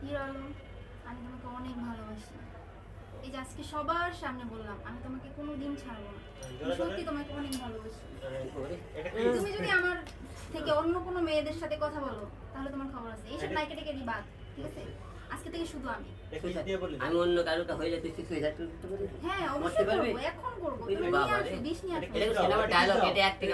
Hero Alam আমি তোমাকে অনেক ভালোবাসি। এই যে আজকে সবার সামনে বললাম আমি তোমাকে কোনো দিন ছাড়বো না। সত্যি তোমাকে অনেক ভালোবাসি। তুমি যদি আমার থেকে অন্য কোনো মেয়েদের সাথে কথা বলো তাহলে তোমার খবর আছে। এইসব নাইকে টেকে বাদ ঠিক আছে? আজকে থেকে শুধু আমি। আমি অন্য কারোটা হয়ে যাতে তুই সুইসাইড করতে পারি হ্যাঁ অবশ্যই? করব। এখন করব। নিয়ে নিয়ে আসো। এটা সিনেমা ডায়লগ এটা অ্যাক্টিং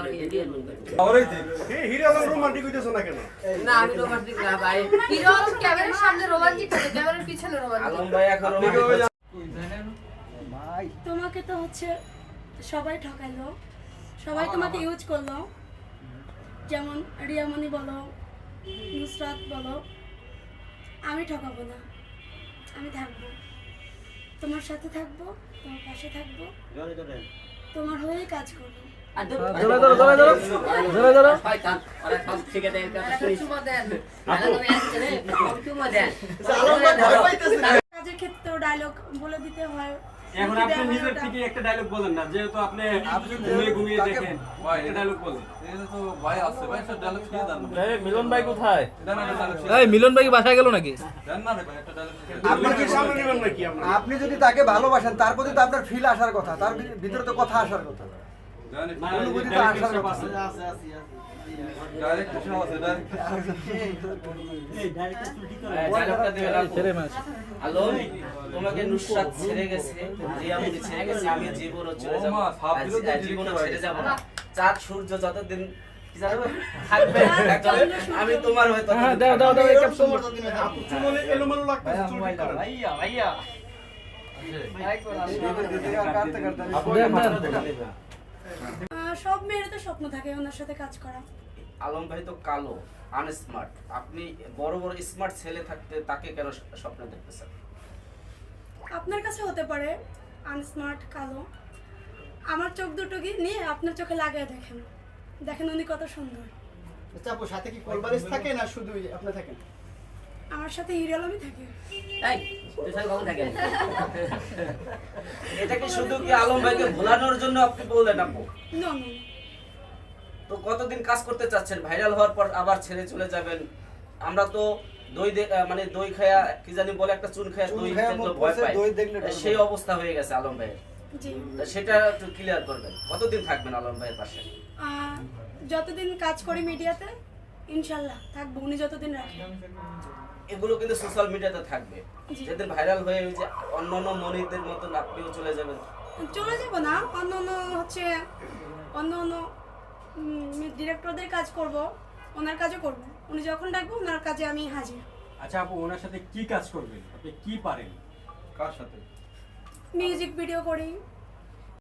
মন করে হিরো আলম রোমান্টিক হইতেছ না কেন? না আমি রোমান্টিক না ভাই। হিরো আলম ক্যামেরার সামনে রোমান্টিক থাকে ক্যামেরার পিছনে রোমান্টিক আলম ভাই এখন তোমাকে তো হচ্ছে সবাই ঠকাইলো। সবাই তোমাকে ইউজ করল। যেমন রিয়ামণি বলো নুসরাত বলো। আমি ঠকাবো না। আমি থাকব। তোমার সাথে থাকব তোমার পাশে থাকব। তোমার হয়ে কাজ করব। আর ধরো ডায়লগ বলে দিতে হয়। এখন আপনি নিজের থেকে একটা ডায়লগ বলেন না যেহেতু আপনি ঘুমিয়ে ঘুমিয়ে দেখেন একটা ডায়লগ বলেন। এই, মিলন ভাই কোথায়? এই মিলন ভাই কি বাসায় গেল নাকি? আপনার কি সামনে নেবেন নাকি আপনি যদি তাকে ভালোবাসেন তার প্রতি তো আপনার ফিল আসার কথা তার ভিতরে তো কথা আসার কথা। তোমাকে নুসরাত ছেড়ে গেছে রিয়ামনি ছেড়ে গেছে আমি জীবনও চলে যাব ছেড়ে যাব না চাঁদ সূর্য যতদিন আমি তোমার হয়তো হ্যাঁ দাও দাও দাও এই ক্যাপসুল আপু চুমলে এলোমেলো লাগতেছে চুল ঠিক করেন। ভাইয়া ভাইয়া কাটতে কাটতে আমি দেন দেন আহ, সব মেয়েরও তো স্বপ্ন থাকে ওনার সাথে কাজ করা। আলম ভাই তো কালো আনস্মার্ট আপনি বড় বড় স্মার্ট ছেলে থাকতে তাকে কেন স্বপ্ন দেখতেছেন? আপনার কাছে হতে পারে আনস্মার্ট কালো। আমার চোখ দুটো কি নিয়ে আপনার চোখে লাগায় দেখেন। দেখেন উনি কত সুন্দর। আচ্ছা আপু সাথে কি কোলবালিশ থাকে না শুধু আপনি থাকেন? আমার সাথে হিরো আলমই থাকে। এটা কি শুধু কি আলম ভাইকে ভোলানোর জন্য আপনি বললেন আপু? নো নো তো কতদিন কাজ করতে চাচ্ছেন? ভাইরাল হওয়ার পর আবার ছেড়ে চলে যাবেন। আমরা তো দই মানে দই খায়া কি জানি বলে একটা চুন খায়া দই খায়া দেখলে ভয় পায়। সেই অবস্থা হয়ে গেছে আলম ভাইয়ের। সেটা একটু ক্লিয়ার করবেন। কতদিন থাকবেন আলম ভাইয়ের পাশে? আহ, যতদিন কাজ করি মিডিয়াতে ইনশাল্লাহ থাকব। উনি যতদিন রাখেন। এগুলো কিন্তু সোশ্যাল মিডিয়াতে থাকবে। জি। যেদিন ভাইরাল হয়ে ওই যে অন্যান্য মনিরদের মতো আপনিও চলে যাবেন চলে যাব না অন্য অন্য হচ্ছে অন্য অন্য ডিরেক্টরদের কাজ করব ওনার কাজও করব। উনি যখন ডাকবো ওনার কাজে আমি হাজির। আচ্ছা আপু ওনার সাথে কি কাজ করবেন? আপনি কি পারেন? কার সাথে? মিউজিক ভিডিও করি।